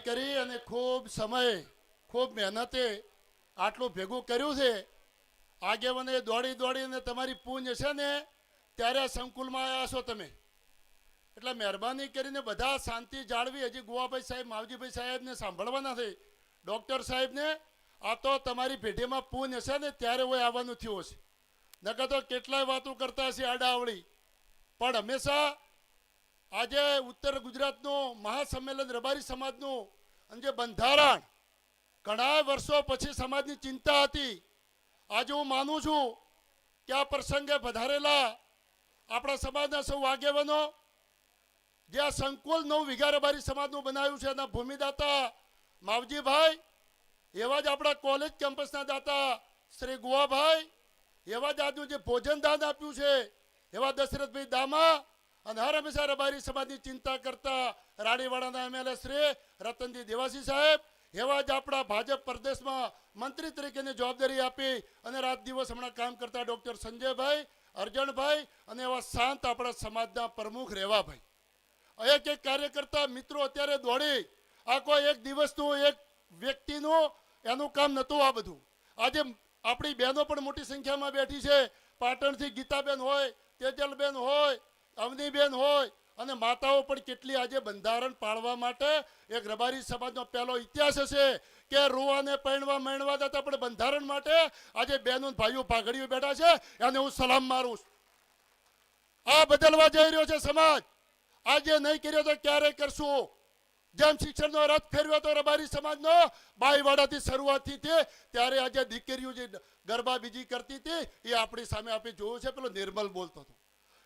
મહેરબાની કરી અને ખૂબ સમય, ખૂબ મહેનતે આટલું ભેગું કર્યું છે. આગેવાને દોડી દોડીને તમારી પૂંજ છે ને, ત્યારે સંકુલમાં આવ્યા છો તમે. એટલે મહેરબાની કરીને બધા શાંતિ જાળવી. હજી ગુવાભાઈ સાહેબ, માવજીભાઈ સાહેબને સાંભળવાના છે. ડૉક્ટર સાહેબને, આ તો તમારી પેઢીમાં પૂન હશે ને, ત્યારે હોય આવવાનું થયું હશે. નકર તો કેટલાય વાતો કરતા હશે આડાવળી પણ હંમેશા આજે ઉત્તર ગુજરાતનું મહાસંમેલન રબારી સમાજનું અને જે બંધારણ ઘણા વર્ષો પછી સમાજની ચિંતા હતી. આજે હું માનું છું કે આ પ્રસંગે વધારેલા આપણા સમાજના સૌ આગેવાનો જે આ સંકુલ નવ વિઘા રબારી સમાજનું બનાવ્યું છે એના ભૂમિદાતા માવજીભાઈ, એવા જ આપણા કોલેજ કેમ્પસના દાતા શ્રી ગુવાભાઈ, એવા જ આજનું જે ભોજન દાન આપ્યું છે એવા દશરથભાઈ દામા અને હંમેશા રબારી સમાજની ચિંતા કરતા રાણીવાડાના એમએલએ શ્રી રતનજી દેવાસી સાહેબ, એવા જ આપણા ભાજપ પ્રદેશમાં મંત્રી તરીકેની જવાબદારી આપી અને રાત દિવસ હમણાં કામ કરતા ડૉક્ટર સંજયભાઈ, અર્જણભાઈ અને એવા શાંત આપણા સમાજના પ્રમુખ રેવાભાઈ એક એક કાર્યકર્તા મિત્રો અત્યારે દોડી, આ કોઈ એક દિવસનું એક વ્યક્તિનું એનું કામ નહોતું આ બધું. આજે આપણી બહેનો પણ મોટી સંખ્યામાં બેઠી છે, પાટણથી ગીતાબેન હોય, તેજલબેન હોય અવનીબેન હોય અને માતાઓ પણ કેટલી આજે બંધારણ પાળવા માટે એક રબારી સમાજનો પહેલો ઇતિહાસ હશે કે રૂવાને પહેણવા મૈણવા જતા પણ બંધારણ માટે આજે બહેનો ભાઈઓ પાઘડીઓ બેઠા છે. અને હું સલામ મારું છું. આ બદલવા જઈ રહ્યો છે સમાજ. આજે નહીં કર્યો તો ક્યારે કરશું? જેમ શિક્ષણનો રથ ફેરવ્યો તો રબારી સમાજનો બાઈવાડાથી શરૂઆતથી તે ત્યારે આજે દીકરીઓ જે ગરબા બીજી કરતી હતી, એ આપણી સામે આપણે જોયું છે. પેલો નિર્મલ બોલતો હતો.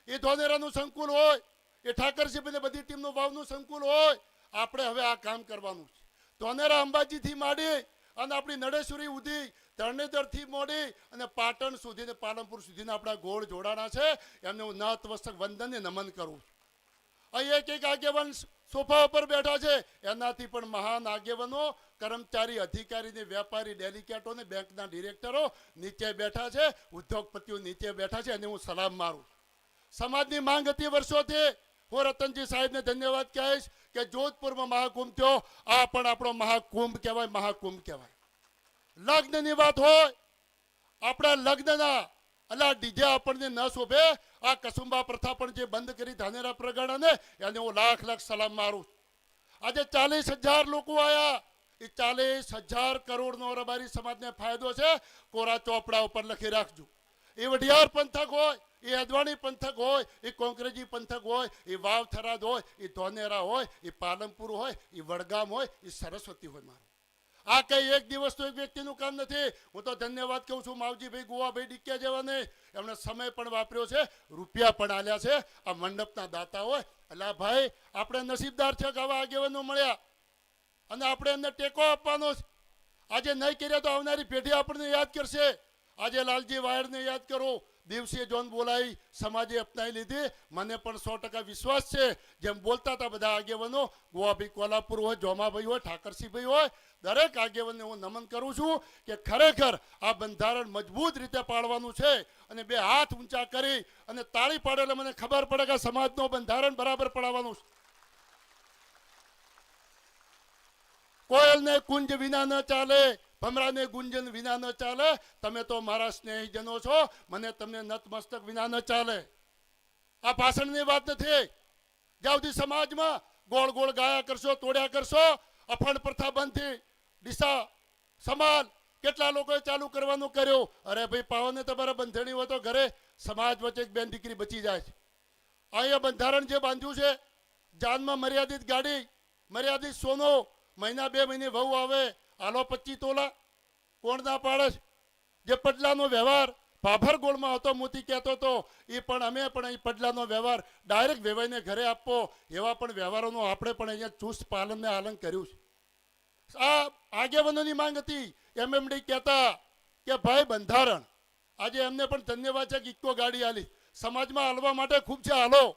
એ ધોનેરાનું સંકુલ હોય, એ ઠાકરસિંહ બધી ટીમનું વાવનું સંકુલ હોય, આપણે હવે આ કામ કરવાનું છે. ધોનેરા અંબાજીથી માંડી અને આપણી નડેશ્વરી ઉધી તરણેતરથી મોડી અને પાટણ સુધી ને પાલનપુર સુધીના આપણા ગોળ જોડાણા છે. એમને હું નતમસ્તક વંદનને નમન કરું અહીં એક એક આગેવાન સોફા ઉપર બેઠા છે. એનાથી પણ મહાન આગેવાનો, કર્મચારી, અધિકારીને, વેપારી ડેલિકેટો ને બેંકના ડિરેક્ટરો નીચે બેઠા છે. ઉદ્યોગપતિઓ નીચે બેઠા છે. અને હું સલામ મારું સમાજની માંગ હતી વર્ષોથી. હું રતનજી સાહેબને ધન્યવાદ કહીશ કે જોધપુરમાં મહાકુંભ થયો. આ પણ આપણો મહાકુંભ કહેવાય મહાકુંભ કહેવાય. લગ્નની વાત હોય, આપણા લગ્નના અલા ડીજે આપણને ન શોભે. આ કસુંબા પ્રથા પણ જે બંધ કરી ધાનેરા પ્રગણાને એને હું લાખ લાખ સલામ મારું આજે ચાલીસ હજાર લોકો આયા. એ ચાલીસ હજાર કરોડનો રબારી સમાજને ફાયદો છે. કોરા ચોપડા ઉપર લખી રાખજો. એ વઢિયાર પંથક હોય, એ અદવાણી પંથક હોય, એ કોંકરેજી પંથક હોય, એ વાવ થરાદ હોય, એ ધોનેરા હોય, એ પાલનપુર હોય, એ વડગામ હોય, એ સરસ્વતી હોય મારું. આ કઈ એક દિવસ તો એક વ્યક્તિનું કામ નથી. હું તો ધન્યવાદ કહું છું માવજીભાઈ ગોવાભાઈ ડિક્યા જેવાને. એમણે સમય પણ વાપર્યો છે, રૂપિયા પણ આલ્યા છે. આ મંડપના દાતા હોય. એટલે ભાઈ, આપણે નસીબદાર છે કે આવા આગેવાનો મળ્યા? અને આપણે એમને ટેકો આપવાનો છે. આજે નહીં કર્યા તો આવનારી પેઢી આપણને યાદ કરશે. આજે લાલજી વાયરને યાદ કરો, દિવસે જોન બોલાવી સમાજે અપનાવી લીધી. મને પણ સો ટકા વિશ્વાસ છે. જેમ બોલતા હતા બધા આગેવાનો ગોવાભાઈ કોલ્હાપુર હોય જોમાભાઈ હોય ઠાકરસિંહભાઈ હોય, દરેક આગેવાનને હું નમન કરું છું કે ખરેખર આ બંધારણ મજબૂત રીતે પાડવાનું છે અને બે હાથ ઊંચા કરી અને તાળી પાડે મને ખબર પડે કે સમાજનું બંધારણ બરાબર પડાવવાનું છે. કોયલને કુંજ વિના ન ચાલે ભમરાને ગુંજન વિના ન ચાલે. તમે તો મારા સ્નેહીજનો છો. મને તમને નતમસ્તક વિના ન ચાલે. આ ભાષણની વાત નથી. જ્યાં સુધી સમાજમાં ગોળ ગોળ ગાયા કરશો, તોડ્યા કરશો. અફંડ પ્રથા બંધથી દિશા સમાન કેટલા લોકોએ ચાલુ કરવાનું કર્યું? અરે ભાઈ પાવને તમારા બંધણી હોય તો ઘરે સમાજ વચ્ચે એક બેન દીકરી બચી જાય છે. અહીંયા બંધારણ જે બાંધ્યું છે, જાનમાં મર્યાદિત ગાડી, મર્યાદિત સોનો, મહિના બે મહિને વહુ આવે આલો પચી તોલા કોણ ના પાડે? જે પડલાનો વ્યવહાર ભાભર ગોળમાં હતો મોતી કહેતો હતો, એ પણ અમે, પણ અહીં પડલાનો વ્યવહાર ડાયરેક્ટ વેવાઈને ઘરે આપવો એવા પણ વ્યવહારોનો આપણે પણ અહીંયા ચુસ્ત પાલનને આલંગ કર્યું છે. આ આગેવાનોની માંગ હતી. એમએમડી કહેતા કે, ભાઈ, બંધારણ. આજે એમને પણ ધન્યવાદ છે કે ઇક્કો ગાડી આલી. સમાજમાં હાલવા માટે ખૂબ છે, હાલો.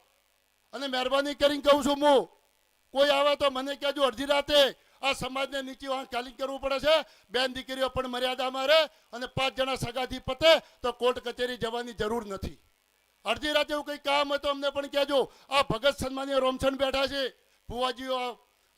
અને મહેરબાની કરીને કહું છું હું, કોઈ આવે તો મને કહેજો અડધી રાતે આ સમાજને નીચી વાંક ચાલી કરવું પડે છે. બેન દીકરીઓ પણ મર્યાદામાં રહે અને પાંચ જણા સગાથી પતે તો કોર્ટ કચેરી જવાની જરૂર નથી. અડધી રાતે એવું કંઈ કામ હોય તો અમને પણ કહેજો. આ ભગત સન્માનીય રોમસન બેઠા છે. ભુવાજીઓ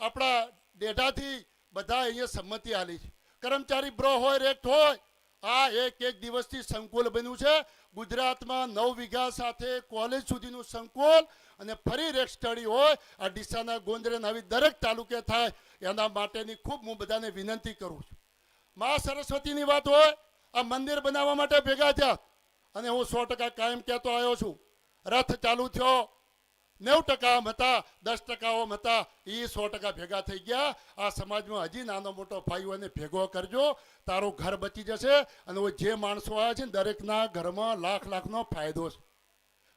આપણા ડેઢાથી બધા અહીંયા સંમતિ આલી છે. કર્મચારી બ્રો હોય, રેક્ટ હોય આ એક એક દિવસથી સંકુલ બન્યું છે. ગુજરાતમાં નવ વીઘા સાથે કોલેજ સુધીનું સંકુલ અને ફરી રેક સ્ટડી હોય, આ ડીસાના ગોંદરે આવી દરેક તાલુકે થાય, એના માટેની ખૂબ હું બધાને વિનંતી કરું છું. મા સરસ્વતીની વાત હોય, આ મંદિર બનાવવા માટે ભેગા થયા. અને હું સો ટકા કાયમ કહેતો આવ્યો છું. રથ ચાલુ થયો. નેવું ટકા હતા, દસ ટકા ઓમ હતા, એ સો ટકા ભેગા થઈ ગયા. આ સમાજમાં હજી નાનો મોટો ભાઈઓને ભેગો કરજો. તારું ઘર બચી જશે અને જે માણસો આવ્યા છે ને, દરેકના ઘરમાં લાખ લાખનો ફાયદો છે.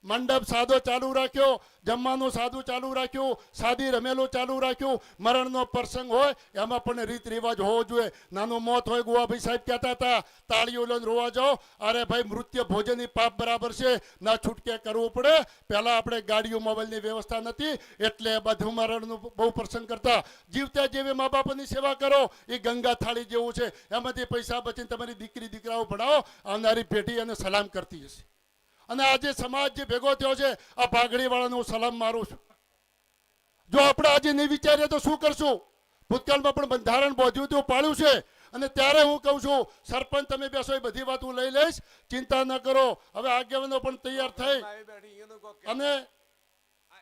મંડપ સાદો ચાલુ રાખ્યો, જમવાનું સાદું ચાલુ રાખ્યું, સાદી રમેલું ચાલુ રાખ્યું. મરણનો પ્રસંગ હોય, એમાં પણ રીત રિવાજ હોવો જોઈએ. નાનું મોત હોય, ગોવાભાઈ સાહેબ કહેતા હતા, તાળીઓ લઈને રોવા જાઓ. અરે ભાઈ, મૃત્યુ ભોજનની પાપ બરાબર છે. ના છૂટકે કરવું પડે. પહેલાં આપણે ગાડીઓ, મોબાઈલની વ્યવસ્થા નથી, એટલે બધું મરણનું બહુ પ્રસંગ કરતા. જીવતા જેવી મા બાપની સેવા કરો. એ ગંગા થાળી જેવું છે. એમાંથી પૈસા બચીને તમારી દીકરી, દીકરાઓ ભણાવો. આવનારી પેઢી અને સલામ કરતી હશે. અને આજે સમાજ જે ભેગો થયો છે, આ પાઘડી વાળાને હું સલામ મારું છું. જો આપણે આજે નહીં વિચારીએ તો શું કરશું? ભૂતકાળમાં પણ બંધારણ બોધ્યું હતું, પાળ્યું છે. અને ત્યારે હું કહું છું, સરપંચ તમે બેસો, એ બધી વાત હું લઈ લઈશ. ચિંતા ન કરો. હવે આગેવાનો પણ તૈયાર થઈ. અને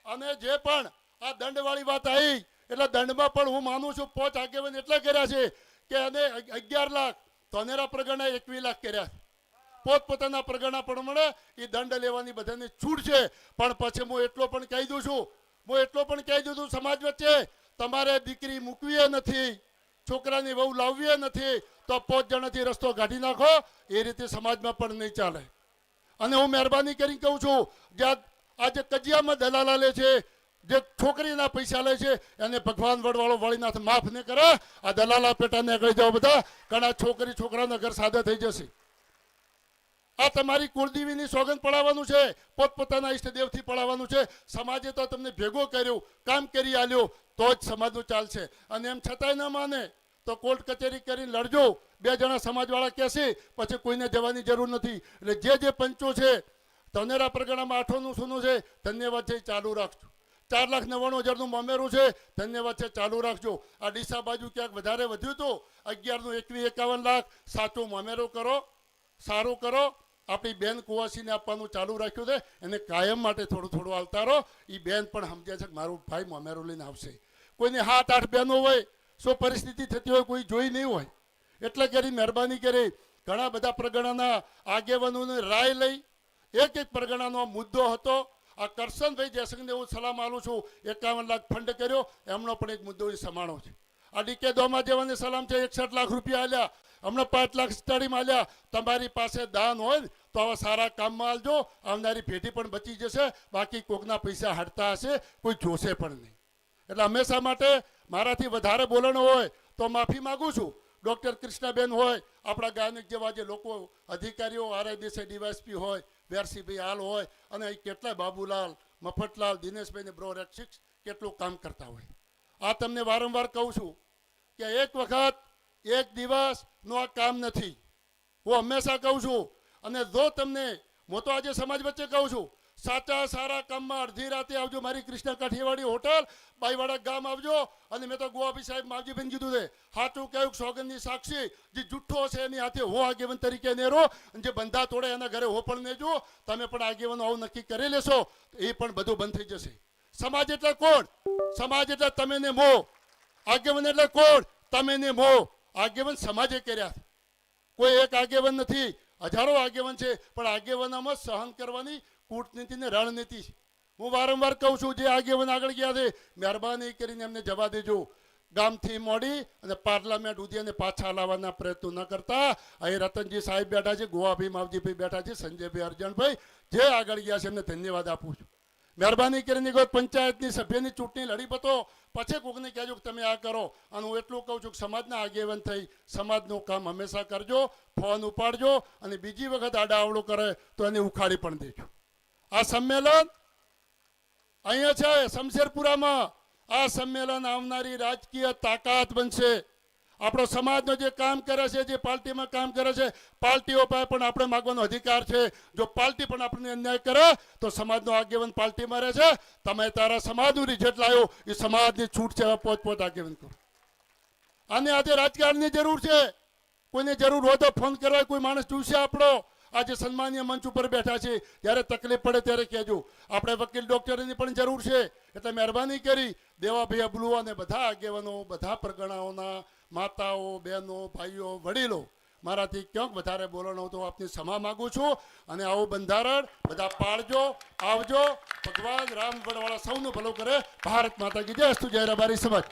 અને જે પણ આ દંડવાળી વાત આવી એટલે દંડમાં પણ હું માનું છું, પોચ આગેવાન એટલે કર્યા છે કે અને અગિયાર લાખ તનેરા પ્રગણે એકવીસ લાખ કર્યા. પોતપોતાના પ્રગણા પ્રમાણે એ દંડ લેવાની બધાને છૂટ છે. પણ પછી હું એટલો પણ કહી દઉં છું, હું એટલો પણ કહી દઉં છું, સમાજ વચ્ચે તમારે દીકરી મૂકવી નથી, છોકરાની વહુ લાવવી નથી, તો પોત જણાથી રસ્તો કાઢી નાખો, એ રીતે સમાજમાં પણ નહીં ચાલે. અને હું મહેરબાની કરી કહું છું, જે આજે કજિયામાં દલાલા લે છે, જે છોકરીના પૈસા લે છે, એને ભગવાન વડવાળો વળીનાથ માફ ન કરે, આ દલાલા પેટાને કહી જાઓ બધા, ઘણા છોકરી છોકરાના ઘર સાદા થઈ જશે. આ તમારી કુળદેવીની સોગંદ પડાવવાનું છે, પોતપોતાના ઈષ્ટદેવથી પડાવવાનું છે. સમાજે તો તમને ભેગો કર્યો, કામ કરી આલ્યો, તો જ સમાજનું ચાલશે. અને એમ છતાંય ન માને તો કોર્ટ કચેરી કરીને લડજો. બે જણા સમાજવાળા કહેશે, પછી કોઈને જવાની જરૂર નથી. એટલે જે જે પંચો છે તનેરા પ્રગણામાં આઠોનું સોનું છે, ધન્યવાદ છે, ચાલુ રાખજો. ચાર લાખ નવ્વાણું હજારનું મામેરું છે, ધન્યવાદ છે, ચાલુ રાખજો. આ ડીસા બાજુ ક્યાંક વધારે વધ્યું હતું અગિયારનું એકવીસ એકાવન લાખ, સાચું મામેરું કરો, સારું કરો. આપણી બેન કુવાસીને આપવાનું ચાલુ રાખ્યું છે એને કાયમ માટે થોડું થોડું આવતા રહો. એ બેન પણ સમજે છે કે મારો ભાઈ મામેરું લઈને આવશે. કોઈને હાથ આઠ બહેનો હોય, શું પરિસ્થિતિ થતી હોય કોઈ જોઈ નહીં હોય. એટલે કરી મહેરબાની કરી ઘણા બધા પ્રગણાના આગેવાનોની રાય લઈ. એક એક પ્રગણાનો મુદ્દો હતો. આ કરશનભાઈ જયસંગને હું સલામ આલું છું. એકાવન લાખ ફંડ કર્યો. એમનો પણ એક મુદ્દો સમાણો છે. આ ડીકે દોમા જેવાને સલામ છે. એકસઠ લાખ રૂપિયા આલ્યા. હમણાં પાંચ લાખ સ્ટડીમાં આલ્યા તમારી પાસે દાન હોય તો આવા સારા કામમાં આલજો. આવનારી પેઢી પણ બચી જશે. બાકી કોકના પૈસા હટતા હશે, કોઈ જોશે પણ નહીં. એટલે હંમેશા માટે? મારાથી વધારે બોલણો હોય, તો માફી માગું છું. ડૉક્ટર કૃષ્ણાબેન હોય, આપણા ગાયનિક જેવા જે લોકો, અધિકારીઓ, આરઆઈડીસી, ડીવાયસપી હોય વેરસીભાઈ હાલ હોય, અને અહીં કેટલાય બાબુલાલ, મફતલાલ દિનેશભાઈને બ્રો રેક્સિક્સ કેટલું કામ કરતા હોય. આ તમને વારંવાર કહું છું કે એક વખત એક દિવસનું આ કામ નથી. હું હંમેશા કહું છું, અને જો તમને, હું તો આજે સમાજ વચ્ચે કહું છું, સાચા સારા કામમાં અડધી રાતે આવજો મારી કૃષ્ણ કાઠિયાવાડી હોટલ, બાઈવાડા ગામ આવજો, અને મેં તો ગોવાભી સાહેબ માવજીબેન કીધું છે સાચું કહ્યું સોગંદની સાક્ષી, જે જુઠ્ઠો છે એની હાથે હો આગેવન તરીકે નેરો, અને જે બંધા તોડે એના ઘરે હો પણ નેજો, તમે પણ આગેવાનો આવું નક્કી કરી લેશો, એ પણ બધું બંધ થઈ જશે. સમાજ એટલે કોણ? સમાજ એટલે તમે ને મો. આગેવન એટલે કોણ? તમે ને મો. આગેવન સમાજે કર્યા કોઈ એક આગેવન નથી, હજારો આગેવન છે, પણ આગેવાનામાં સહન કરવાની કૂટનીતિ ને રણનીતિ છે. હું વારંવાર કહું છું, જે આગેવન આગળ ગયા છે, મહેરબાની કરીને એમને જવા દેજો. ગામથી મોડી અને પાર્લામેન્ટ સુધી અને પાછા લાવવાના પ્રયત્નો ન કરતા. અહીં રતનજી સાહેબ બેઠા છે ગોવાભાઈ માવજીભાઈ બેઠા છે, સંજયભાઈ અરજણભાઈ. જે આગળ ગયા છે, એમને ધન્યવાદ આપું છું. મહેરબાની કરીને કોઈ પંચાયતની સભ્યની ચૂંટણી લડી પતો, પછી કોકને કહેજો કે તમે આ કરો. અને હું એટલું કહું છું કે સમાજના આગેવાન થઈ સમાજનું કામ હંમેશા કરજો, ફોન ઉપાડજો, અને બીજી વખત આડાવડું કરે તો એને ઉખાડી પણ દેજો. આ સંમેલન અહીંયા છે શમશેરપુરામાં. આ સંમેલન આવનારી રાજકીય તાકાત બનશે. આપણો સમાજનો જે કામ કરે છે, જે પાર્ટીમાં કામ કરે છે, પાર્ટીઓ પાસે પણ આપણે માગવાનો અધિકાર છે. જો પાર્ટી પણ આપણને અન્યાય કરે, તો સમાજનો આગેવાન પાર્ટીમાં રહે છે. તમે તારા સમાજનું રિઝલ્ટ લાવ્યો, એ સમાજની છૂટ છે. પોત પોત આગેવાન કરો. આને આજે રાજકારણની જરૂર છે. કોઈને જરૂર હોય તો ફોન કરવા કોઈ માણસ જોશે આપણો. આજે સન્માનીય મંચ ઉપર બેઠા છે. જ્યારે તકલીફ પડે ત્યારે કહેજો. આપણે વકીલ ડોક્ટરની પણ જરૂર છે. એટલે મહેરબાની કરી. દેવાભાઈ અબલુ અને બધા આગેવાનો, બધા પરગણાઓના માતાઓ, બહેનો, ભાઈઓ, વડીલો, મારાથી ક્યાંક વધારે બોલવાનો તો આપની ક્ષમા માગું છું. અને આવું બંધારણ બધા પાળજો, આવજો. ભગવાન રામ વડવાળા સૌનું ભલું કરે. ભારત માતા કી જય. અસ્તુ જય રબારી સમજ.